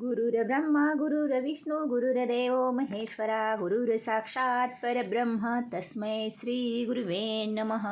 गुरुर्ब्रह्मा गुरुर्विष्णू गुरुर्देव महेश्वरा गुरुर साक्षात परब्रह्म. तस्मै श्री गुरुवे नमः.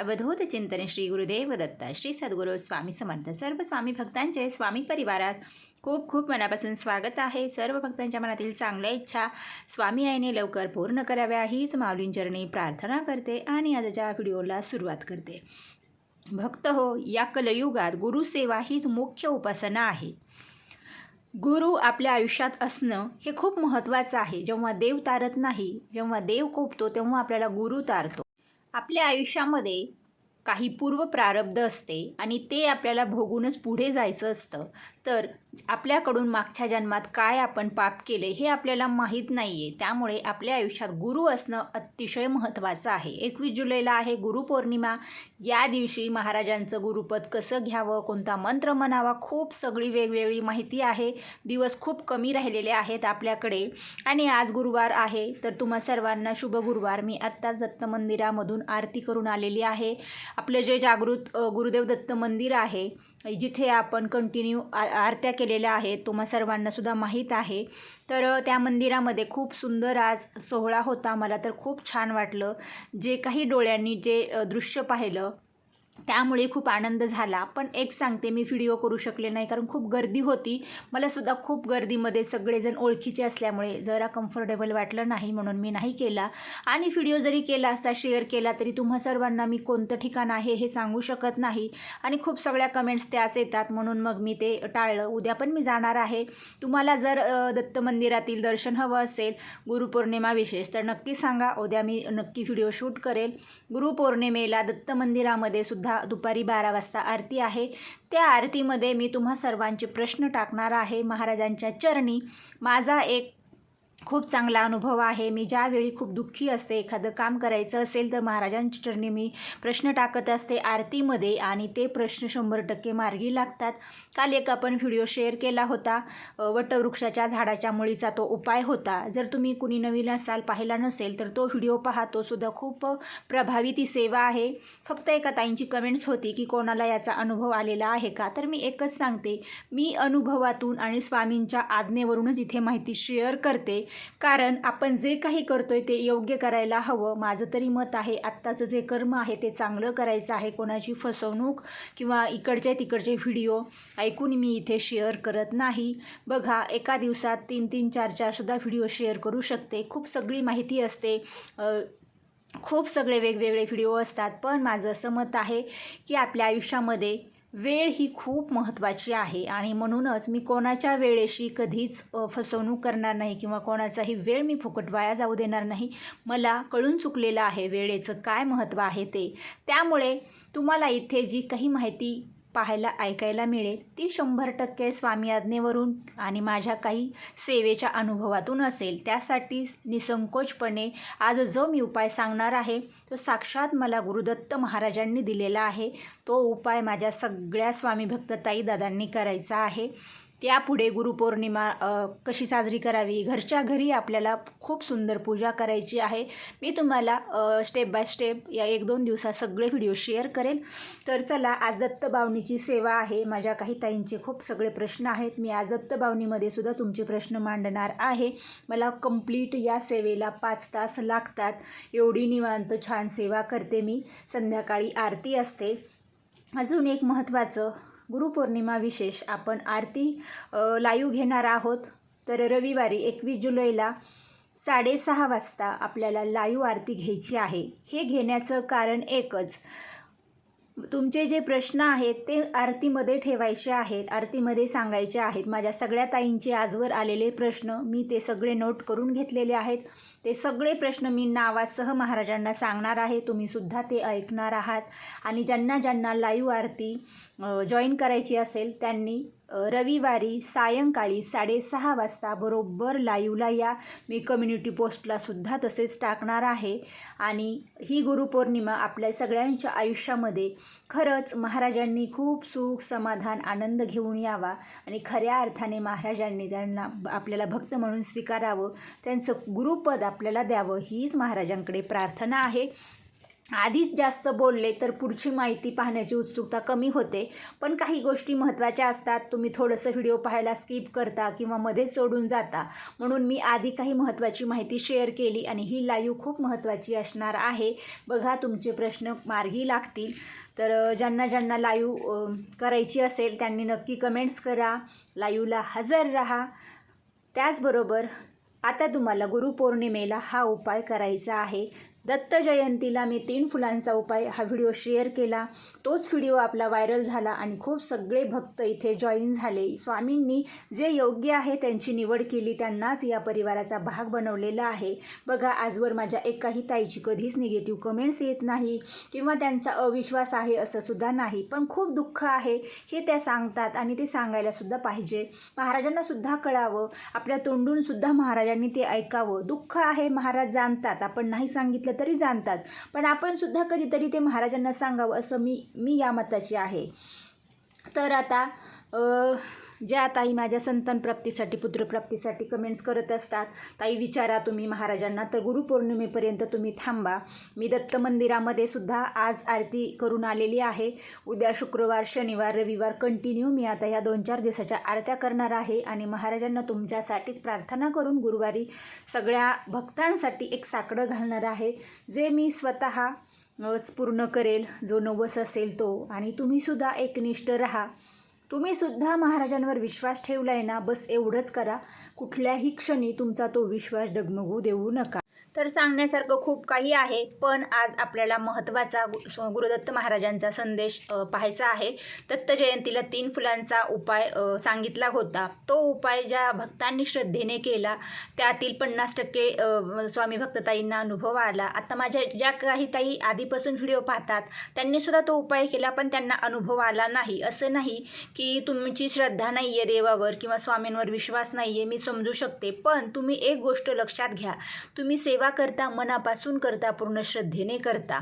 अवधूत चिंतन श्री गुरुदेव दत्त श्री सद्गुरू स्वामी समर्थ. सर्व स्वामी भक्तांचे स्वामी परिवारात खूप खूप मनापासून स्वागत आहे. सर्व भक्तांच्या मनातील चांगल्या इच्छा स्वामी आईने लवकर पूर्ण कराव्या हीच माऊलींचरणी प्रार्थना करते आणि आजच्या व्हिडिओला सुरुवात करते. भक्त हो या कलयुगात गुरुसेवा हीच मुख्य उपासना आहे. गुरु आपल्या आयुष्यात असणं हे खूप महत्त्वाचं आहे. जेव्हा देव तारत नाही जेव्हा देव कोपतो तेव्हा आपल्याला गुरु तारतो. आपल्या आयुष्यामध्ये काही पूर्व प्रारब्ध असते आणि ते आपल्याला भोगूनच पुढे जायचं असतं. तर आपल्याकडून मागच्या जन्मात काय आपण पाप केले हे आपल्याला माहीत नाही आहे त्यामुळे आपल्या आयुष्यात गुरु असणं अतिशय महत्त्वाचं आहे. एकवीस जुलैला आहे गुरुपौर्णिमा या दिवशी महाराजांचं गुरुपद कसं घ्यावं कोणता मंत्र म्हणावा खूप सगळी वेगवेगळी माहिती आहे. दिवस खूप कमी राहिलेले आहेत आपल्याकडे. आणि आज गुरुवार आहे. तर तुम्हा सर्वांना शुभ गुरुवार. मी आत्ताच दत्त मंदिरामधून आरती करून आलेली आहे. आपलं जे जागृत गुरुदेव दत्त मंदिर आहे जिथे आपण कंटिन्यू आ आरत्या केलेल्या आहेत तुम्हा सर्वांनासुद्धा माहीत आहे. तर त्या मंदिरामध्ये खूप सुंदर आज सोहळा होता. मला तर खूप छान वाटलं. जे काही डोळ्यांनी जे दृश्य पाहिलं त्यामुळे खूप आनंद झाला. पण एक सांगते मी व्हिडिओ करू शकले नाही कारण खूप गर्दी होती. मला सुद्धा खूप गर्दीमध्ये सगळेजण ओळखीचे असल्यामुळे जरा कम्फर्टेबल वाटलं नाही म्हणून मी नाही केला. आणि व्हिडिओ जरी केला असता शेअर केला तरी तुम्हा सर्वांना मी कोणतं ठिकाण आहे हे सांगू शकत नाही. आणि खूप सगळ्या कमेंट्स त्याच येतात म्हणून मग मी ते टाळलं. उद्या पण मी जाणार आहे. तुम्हाला जर दत्त मंदिरातील दर्शन हवं असेल गुरुपौर्णिमा विशेष तर नक्की सांगा. उद्या मी नक्की व्हिडिओ शूट करेल. गुरुपौर्णिमेला दत्त मंदिरामध्ये सुद्धा दुपारी बारा वाजता आरती आहे. त्या आरतीमध्ये मी तुम्हा सर्वांचे प्रश्न टाकणार आहे. महाराजांच्या चरणी माझा एक खूप चांगला अनुभव आहे. मी ज्यावेळी खूप दुःखी असते एखादं काम करायचं असेल तर महाराजांच्या चरणी मी प्रश्न टाकत असते आरतीमध्ये आणि ते प्रश्न शंभर टक्के मार्गी लागतात. काल एक आपण व्हिडिओ शेअर केला होता. वटवृक्षाच्या झाडाच्या मुळीचा तो उपाय होता. जर तुम्ही कुणी नवीन असाल पाहिला नसेल तर तो व्हिडिओ पहा तो सुद्धा खूप प्रभावी ती सेवा आहे. फक्त एका ताईंची कमेंट्स होती की कोणाला याचा अनुभव आलेला आहे का? तर मी एकच सांगते. मी अनुभवातून आणि स्वामींच्या आज्ञेवरूनच इथे माहिती शेअर करते. कारण आपण जे काही करतोय ते योग्य करायला हवं. माझं तरी मत आहे आत्ताचं जे कर्म आहे ते चांगलं करायचं आहे. कोणाची फसवणूक किंवा इकडचे तिकडचे व्हिडिओ ऐकून मी इथे शेअर करत नाही. बघा एका दिवसात तीन तीन चार चारसुद्धा व्हिडिओ शेअर करू शकते. खूप सगळी माहिती असते. खूप सगळे वेगवेगळे व्हिडिओ असतात. पण माझं असं मत आहे की आपल्या आयुष्यामध्ये वेळ ही खूप महत्त्वाची आहे. आणि म्हणूनच मी कोणाच्या वेळेशी कधीच फसवणूक करणार नाही किंवा कोणाचाही वेळ मी फुकट वाया जाऊ देणार नाही. मला कळून चुकलेलं आहे वेळेचं काय महत्त्व आहे ते. त्यामुळे तुम्हाला इथे जी काही माहिती पाहायला ऐकायला मिळेल. ती शंभर टक्के स्वामी आज्ञेवरून आणि माझ्या काही सेवेच्या अनुभवातून असेल. त्यासाठी निसंकोचपणे आज जो मी उपाय सांगणार आहे तो साक्षात मला गुरुदत्त महाराजांनी दिलेला आहे. तो उपाय माझ्या सगळ्या स्वामी भक्तताई दादांनी करायचा आहे. त्यापुढे गुरुपौर्णिमा कशी साजरी करावी? घरच्या घरी आपल्याला खूप सुंदर पूजा करायची आहे. मी तुम्हाला स्टेप बाय स्टेप या एक दोन दिवसात सगळे व्हिडिओ शेअर करेल तर चला आज दत्तबावणीची सेवा आहे. माझ्या काही ताईंचे खूप सगळे प्रश्न आहेत. मी आज दत्तबावणीमध्ये सुद्धा तुमचे प्रश्न मांडणार आहे. मला कंप्लीट या सेवेला पाच तास लागतात. एवढी निवांत छान सेवा करते मी. संध्याकाळी आरती असते. अजून एक महत्त्वाचं गुरुपौर्णिमा विशेष आपण आरती लाईव्ह घेणार आहोत. तर रविवारी एकवीस जुलैला साडेसहा वाजता आपल्याला लाईव्ह आरती घ्यायची आहे. हे घेण्याचं कारण एकच तुमचे जे प्रश्न आहेत ते आरतीमध्ये ठेवायचे आहेत आरतीमध्ये सांगायचे आहेत. माझ्या सगळ्या ताईंचे आजवर आलेले प्रश्न मी ते सगळे नोट करून घेतलेले आहेत. ते सगळे प्रश्न मी नावासह महाराजांना सांगणार आहे. तुम्हीसुद्धा ते ऐकणार आहात. आणि ज्यांना ज्यांना लाईव्ह आरती जॉईन करायची असेल त्यांनी रविवारी सायंकाळी साडेसहा वाजता बरोबर लाईवला या. मी कम्युनिटी पोस्टलासुद्धा तसेच टाकणार आहे. आणि ही गुरुपौर्णिमा आपल्या सगळ्यांच्या आयुष्यामध्ये खरंच महाराजांनी खूप सुख समाधान आनंद घेऊन यावा. आणि खऱ्या अर्थाने महाराजांनी त्यांना आपल्याला भक्त म्हणून स्वीकारावं. त्यांचं गुरुपद आपल्याला द्यावं हीच महाराजांकडे प्रार्थना आहे. आधीच जास्त बोलले तर पुढची माहिती पाहण्याची उत्सुकता कमी होते. पण काही गोष्टी महत्त्वाच्या असतात. तुम्ही थोडंसं व्हिडिओ पाहायला स्किप करता किंवा मध्येच सोडून जाता. म्हणून मी आधी काही महत्त्वाची माहिती शेअर केली आणि ही लाईव्ह खूप महत्त्वाची असणार आहे. बघा तुमचे प्रश्न मार्गी लागतील. तर ज्यांना ज्यांना लाईव्ह करायची असेल त्यांनी नक्की कमेंट्स करा. लाईव्हला हजर राहा. त्याचबरोबर आता तुम्हाला गुरुपौर्णिमेला हा उपाय करायचा आहे. दत्त जयंतीला मी तीन फुलांचा उपाय हा व्हिडिओ शेअर केला. तोच व्हिडिओ आपला व्हायरल झाला आणि खूप सगळे भक्त इथे जॉईन झाले. स्वामींनी जे योग्य आहे त्यांची निवड केली त्यांनाच या परिवाराचा भाग बनवलेला आहे. बघा आजवर माझ्या एकाही ताईची कधीच निगेटिव्ह कमेंट्स येत नाही किंवा त्यांचा अविश्वास आहे असं सुद्धा नाही पण खूप दुःख आहे हे त्या सांगतात आणि ते सांगायला सुद्धा पाहिजे. महाराजांना सुद्धा कळावं. आपल्या तोंडून सुद्धा महाराजांनी ते ऐकावं. दुःख आहे महाराज जाणतात. आपण नाही सांगितलं तरी जाणतात. पण आपण सुद्धा कधीतरी ते महाराजांना सांगावं असं मी मी या मताची आहे. तर आता ज्या ताई माझ्या संतान प्राप्तीसाठी पुत्रप्राप्तीसाठी कमेंट्स करत असतात ताई विचारा तुम्ही महाराजांना तर गुरुपौर्णिमेपर्यंत तुम्ही थांबा. मी दत्त मंदिरामध्ये सुद्धा आज आरती करून आलेली आहे. उद्या शुक्रवार शनिवार रविवार कंटिन्यू मी आता या दोन चार दिवसाच्या आरत्या करणार आहे आणि महाराजांना तुमच्यासाठीच प्रार्थना करून गुरुवारी सगळ्या भक्तांसाठी एक साकडं घालणार आहे. जे मी स्वतः पूर्ण करेल जो नवस असेल तो आणि तुम्हीसुद्धा एकनिष्ठ राहा. तुम्हीसुद्धा महाराजांवर विश्वास ठेवला आहे ना? बस एवढंच करा. कुठल्याही क्षणी तुमचा तो विश्वास डगमगू देऊ नका. तर सांगण्यासारखं खूप काही आहे पण आज आपल्याला महत्त्वाचा गु गुरुदत्त महाराजांचा संदेश पाहायचा आहे. दत्त जयंतीला तीन फुलांचा उपाय सांगितला होता. तो उपाय ज्या भक्तांनी श्रद्धेने केला त्यातील पन्नास टक्के स्वामी भक्तताईंना अनुभव आला. आता माझ्या ज्या काही ताई आधीपासून व्हिडिओ पाहतात त्यांनीसुद्धा तो उपाय केला पण त्यांना अनुभव आला नाही. असं नाही की तुमची श्रद्धा नाही आहे देवावर किंवा स्वामींवर विश्वास नाही आहे मी समजू शकते. पण तुम्ही एक गोष्ट लक्षात घ्या. तुम्ही सेवा करता मनापासून करता पूर्ण श्रद्धेने करता.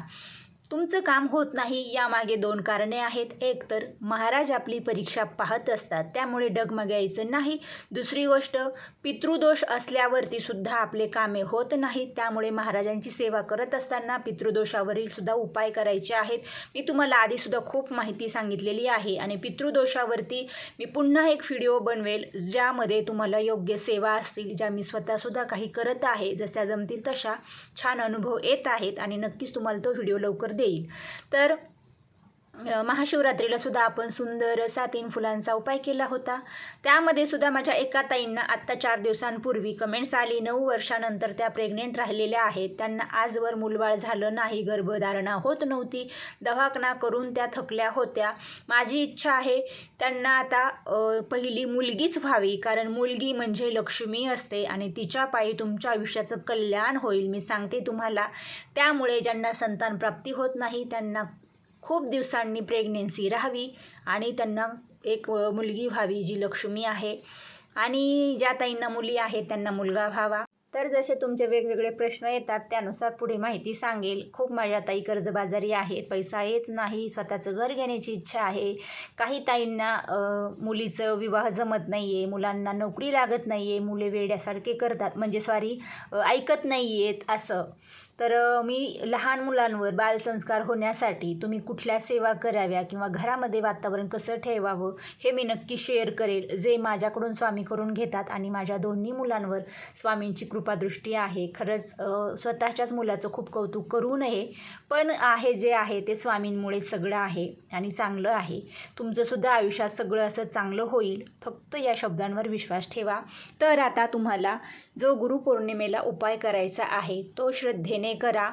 तुमचं काम होत नाही यामागे दोन कारणे आहेत. एक तर महाराज आपली परीक्षा पाहत असतात त्यामुळे डगमगायचं नाही. दुसरी गोष्ट पितृदोष असल्यावरती सुद्धा आपले कामे होत नाहीत. त्यामुळे महाराजांची सेवा करत असताना पितृदोषावरील सुद्धा उपाय करायचे आहेत. मी तुम्हाला आधीसुद्धा खूप माहिती सांगितलेली आहे आणि पितृदोषावरती मी पुन्हा एक व्हिडिओ बनवेल ज्यामध्ये तुम्हाला योग्य सेवा असतील ज्या मी स्वतःसुद्धा काही करत आहे. जशा जमतील तशा छान अनुभव येत आहेत आणि नक्कीच तुम्हाला तो व्हिडिओ लवकर देईल. तर महाशिवरात्रीला सुद्धा आपण सुंदर असा तीन फुलांचा उपाय केला होता. त्यामध्ये सुद्धा माझ्या एका ताईंना आत्ता चार दिवसांपूर्वी कमेंट्स आली नऊ वर्षानंतर त्या प्रेग्नेंट राहिलेल्या आहेत. त्यांना आजवर मुलबाळ झालं नाही गर्भधारणा होत नव्हती. दवाखाना करून त्या थकल्या होत्या. माझी इच्छा आहे त्यांना आता पहिली मुलगीच व्हावी कारण मुलगी म्हणजे लक्ष्मी असते आणि तिच्या पायी तुमच्या आयुष्याचं कल्याण होईल. मी सांगते तुम्हाला त्यामुळे ज्यांना संतान प्राप्ती होत नाही त्यांना खूप दिवसांनी प्रेग्नेन्सी राहावी आणि त्यांना एक मुलगी व्हावी जी लक्ष्मी आहे. आणि ज्या ताईंना मुली आहेत त्यांना मुलगा व्हावा. तर जसे तुमचे वेगवेगळे प्रश्न येतात त्यानुसार पुढे माहिती सांगेल. खूप माझ्या ताई कर्जबाजारी आहेत पैसा येत नाही स्वतःचं घर घेण्याची इच्छा आहे. काही ताईंना मुलीचं विवाह जमत नाही आहे मुलांना नोकरी लागत नाही आहे मुले वेड्यासारखे करतात. म्हणजे सॉरी ऐकत नाही आहेत असं. तर मी लहान मुलांवर बालसंस्कार होण्यासाठी तुम्ही कुठल्या सेवा कराव्या किंवा घरामध्ये वातावरण कसं ठेवावं हे मी नक्की शेअर करेल जे माझ्याकडून स्वामी करून घेतात आणि माझ्या दोन्ही मुलांवर स्वामींची कृपादृष्टी आहे. खरंच स्वतःच्याच मुलाचं खूप कौतुक करू नये पण आहे जे आहे ते स्वामींमुळे सगळं आहे आणि चांगलं आहे. तुमचंसुद्धा आयुष्यात सगळं असं चांगलं होईल. फक्त या शब्दांवर विश्वास ठेवा. तर आता तुम्हाला जो गुरुपौर्णिमेला उपाय करायचा आहे तो श्रद्धेने करा.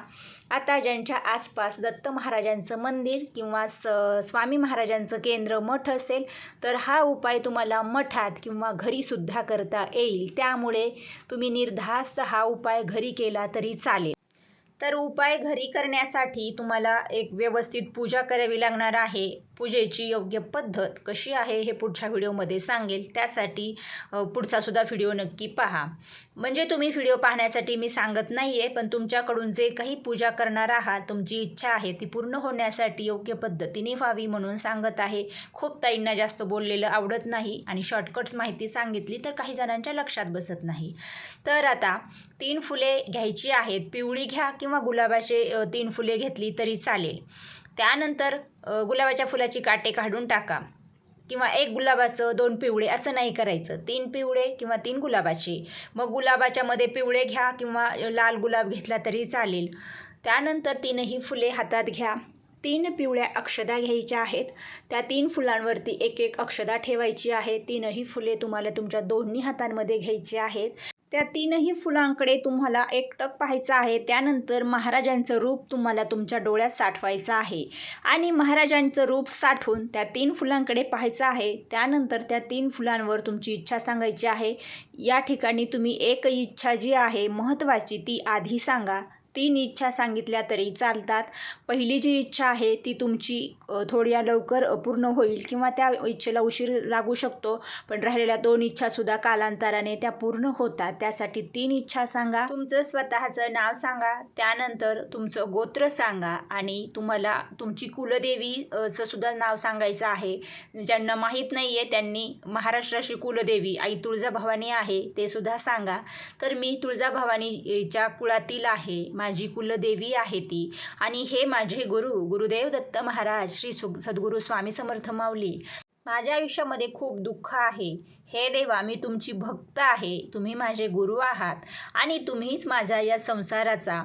आता ज्यांच्या आसपास दत्त महाराजांचं मंदिर किंवा स स्वामी महाराजांचं केंद्र मठ असेल तर हा उपाय तुम्हाला मठात किंवा घरीसुद्धा करता येईल. त्यामुळे तुम्ही निर्धास्त हा उपाय घरी केला तरी चालेल. तर उपाय घरी करण्यासाठी तुम्हाला एक व्यवस्थित पूजा करावी लागणार आहे. पूजेची योग्य पद्धत कशी आहे हे पुढच्या व्हिडिओमध्ये सांगेल. त्यासाठी पुढचासुद्धा व्हिडिओ नक्की पहा. म्हणजे तुम्ही व्हिडिओ पाहण्यासाठी मी सांगत नाही आहे पण तुमच्याकडून जे काही पूजा करणार आहात तुमची इच्छा आहे ती पूर्ण होण्यासाठी योग्य पद्धतीने व्हावी म्हणून सांगत आहे. खूप ताईंना जास्त बोललेलं आवडत नाही आणि शॉर्टकट्स माहिती सांगितली तर काही जणांच्या लक्षात बसत नाही. तर आता तीन फुले घ्यायची आहेत. पिवळी घ्या किंवा गुलाबाचे तीन फुले घेतली तरी चालेल. त्यानंतर गुलाबाच्या फुलाची काटे काढून टाका. किंवा एक गुलाबाचं दोन पिवळे असं नाही करायचं. तीन पिवळे किंवा तीन गुलाबाचे. मग गुलाबाच्या मध्ये पिवळे घ्या किंवा लाल गुलाब घेतला तरी चालेल. त्यानंतर तीनही फुले हातात घ्या. तीन पिवळ्या अक्षदा घ्यायच्या आहेत. त्या तीन फुलांवरती एक एक अक्षदा ठेवायची आहे. तीनही फुले तुम्हाला तुमच्या दोन्ही हातांमध्ये घ्यायची आहेत. त्या तीनही फुलांकडे तुम्हाला एकटक पाहायचं आहे. त्यानंतर महाराजांचं रूप तुम्हाला तुमच्या डोळ्यात साठवायचं आहे. आणि महाराजांचं रूप साठवून त्या तीन फुलांकडे पाहायचं आहे. त्यानंतर त्या तीन फुलांवर तुमची इच्छा सांगायची आहे. या ठिकाणी तुम्ही एक इच्छा जी आहे महत्त्वाची ती आधी सांगा. तीन इच्छा सांगितल्या तरी चालतात. पहिली जी इच्छा आहे ती तुमची थोड्या लवकर पूर्ण होईल किंवा त्या इच्छेला उशीर लागू शकतो. पण राहिलेल्या दोन इच्छासुद्धा कालांतराने त्या पूर्ण होतात. त्यासाठी तीन इच्छा सांगा. तुमचं स्वतःचं नाव सांगा. त्यानंतर तुमचं गोत्र सांगा आणि तुम्हाला तुमची कुलदेवी सुद्धा नाव सांगायचं आहे. ज्यांना माहीत नाही आहे त्यांनी महाराष्ट्राची कुलदेवी आई तुळजाभवानी आहे ते सुद्धा सांगा. तर मी तुळजाभवानीच्या कुळातील आहे. माझी कुलदेवी आहे ती. आणि हे माझे गुरु गुरुदेव दत्त महाराज श्री सु सद्गुरू स्वामी समर्थ माऊली. माझ्या आयुष्यामध्ये खूप दुःख आहे. हे देवा मी तुमची भक्त आहे. तुम्ही माझे गुरु आहात. आणि तुम्हीच माझ्या या संसाराचा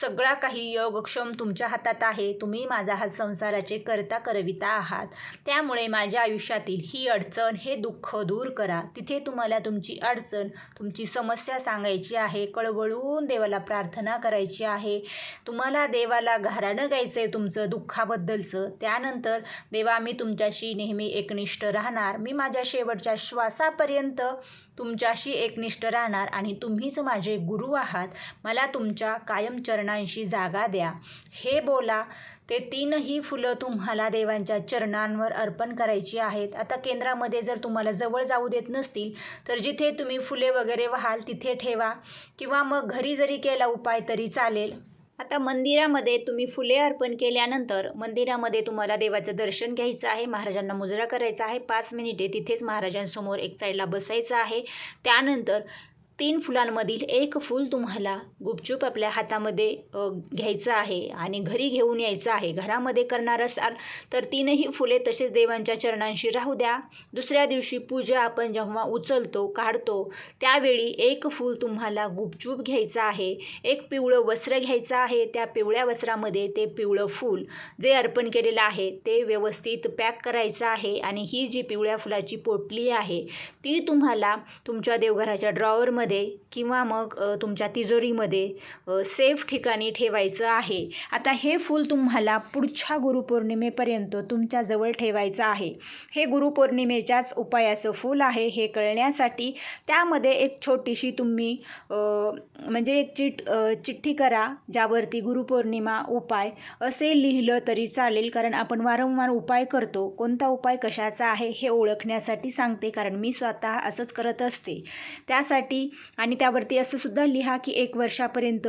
सगळा काही योगक्षम तुमच्या हातात आहे. तुम्ही माझा हा संसाराचे करता करविता आहात. त्यामुळे माझ्या आयुष्यातील ही अडचण हे दुःख दूर करा. तिथे तुम्हाला तुमची अडचण तुमची समस्या सांगायची आहे. कळवळून देवाला प्रार्थना करायची आहे. तुम्हाला देवाला घराणं गायचं आहे तुमचं दुःखाबद्दलचं. त्यानंतर देवा मी तुमच्याशी नेहमी एकनिष्ठ राहणार. मी माझ्या शेवटच्या श्वासापर्यंत तुमच्याशी एकनिष्ठ राहणार आणि तुम्हीच माझे गुरु आहात. मला तुमच्या कायम चरणांशी जागा द्या. हे बोला ते तीनही फुलं तुम्हाला देवांच्या चरणांवर अर्पण करायची आहेत. आता केंद्रामध्ये जर तुम्हाला जवळ जाऊ देत नसतील तर जिथे तुम्ही फुले वगैरे व्हाल तिथे ठेवा. किंवा मग घरी जरी केला उपाय तरी चालेल. आता मंदिरामध्ये तुम्ही फुले अर्पण केल्यानंतर मंदिरामध्ये तुम्हाला देवाचं दर्शन घ्यायचं आहे महाराजांना मुजरा करायचा आहे. पाच मिनिटे तिथेच महाराजांसमोर एक साईडला बसायचं आहे. त्यानंतर तीन फुलांमधील एक फूल तुम्हाला गुपचूप आपल्या हातामध्ये घ्यायचं आहे आणि घरी घेऊन यायचं आहे. घरामध्ये करणार असाल तर तीनही फुले तसेच देवांच्या चरणांशी राहू द्या. दुसऱ्या दिवशी पूजा आपण जेव्हा उचलतो काढतो त्यावेळी एक फूल तुम्हाला गुपचूप घ्यायचं आहे. एक पिवळं वस्त्र घ्यायचं आहे. त्या पिवळ्या वस्त्रामध्ये ते पिवळं फूल जे अर्पण केलेलं आहे ते व्यवस्थित पॅक करायचं आहे आणि ही जी पिवळ्या फुलाची पोटली आहे ती तुम्हाला तुमच्या देवघराच्या ड्रॉवरमध्ये किंवा मग तुमच्या तिजोरीमध्ये सेफ ठिकाणी ठेवायचं आहे. आता हे फूल तुम्हाला पुढच्या गुरुपौर्णिमेपर्यंत तुमच्याजवळ ठेवायचं आहे. हे गुरुपौर्णिमेच्याच उपायाचं फूल आहे हे कळण्यासाठी त्यामध्ये एक छोटीशी तुम्ही म्हणजे एक चिट चिठ्ठी करा ज्यावरती गुरुपौर्णिमा उपाय असे लिहिलं तरी चालेल. कारण आपण वारंवार उपाय करतो. कोणता उपाय कशाचा आहे हे ओळखण्यासाठी सांगते. कारण मी स्वतः असंच करत असते. त्यासाठी आणि त्यावरती असं सुद्धा लिहा की एक वर्षापर्यंत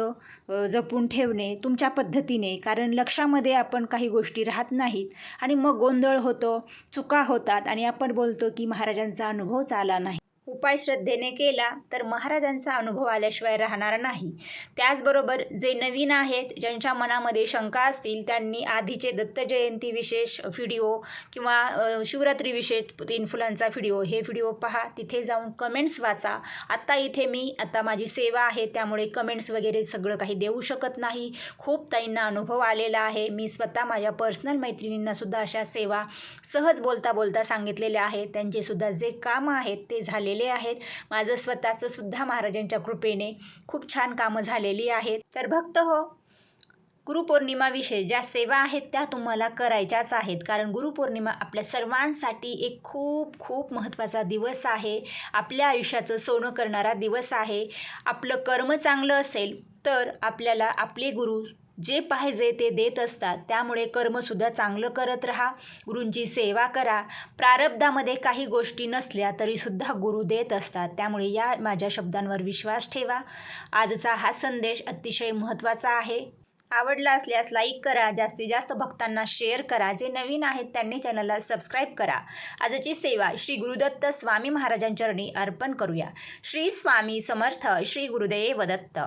जपून ठेवणे तुमच्या पद्धतीने कारण लक्षामध्ये आपण काही गोष्टी राहत नाहीत. आणि मग गोंधळ होतो चुका होतात आणि आपण बोलतो की महाराजांचा अनुभव आला नाही. उपाय श्रद्धेने केला तर महाराजांचा अनुभव आल्याशिवाय राहणार नाही. त्याचबरोबर जे नवीन आहेत ज्यांच्या मनामध्ये शंका असतील त्यांनी आधीचे दत्त जयंती विशेष व्हिडिओ किंवा शिवरात्री विशेष तीन फुलांचा व्हिडिओ हे व्हिडिओ पहा. तिथे जाऊन कमेंट्स वाचा. आत्ता इथे मी आता माझी सेवा आहे त्यामुळे कमेंट्स वगैरे सगळं काही देऊ शकत नाही. खूप ताईंना अनुभव आलेला आहे. मी स्वतः माझ्या पर्सनल मैत्रिणींनासुद्धा अशा सेवा सहज बोलता बोलता सांगितलेल्या आहेत. त्यांचेसुद्धा जे कामं आहेत ते झालेले झालेले आहेत. माझं स्वतःचं सुद्धा महाराजांच्या कृपेने खूप छान कामं झालेली आहेत. तर भक्त हो गुरुपौर्णिमाविषयी ज्या सेवा आहेत त्या तुम्हाला करायच्याच आहेत. कारण गुरुपौर्णिमा आपल्या सर्वांसाठी एक खूप खूप महत्त्वाचा दिवस आहे. आपल्या आयुष्याचं सोनं करणारा दिवस आहे. आपलं कर्म चांगलं असेल तर आपल्याला आपले गुरु जे पाहिजे ते देत असतात. त्यामुळे कर्मसुद्धा चांगलं करत राहा. गुरूंची सेवा करा. प्रारब्धामध्ये काही गोष्टी नसल्या तरीसुद्धा गुरु देत असतात. त्यामुळे या माझ्या शब्दांवर विश्वास ठेवा. आजचा हा संदेश अतिशय महत्त्वाचा आहे. आवडला असल्यास लाईक करा. जास्तीत जास्त भक्तांना शेअर करा. जे नवीन आहेत त्यांनी चॅनलला सबस्क्राईब करा. आजची सेवा श्री गुरुदत्त स्वामी महाराजांचरणी अर्पण करूया. श्री स्वामी समर्थ. श्री गुरुदेव दत्त.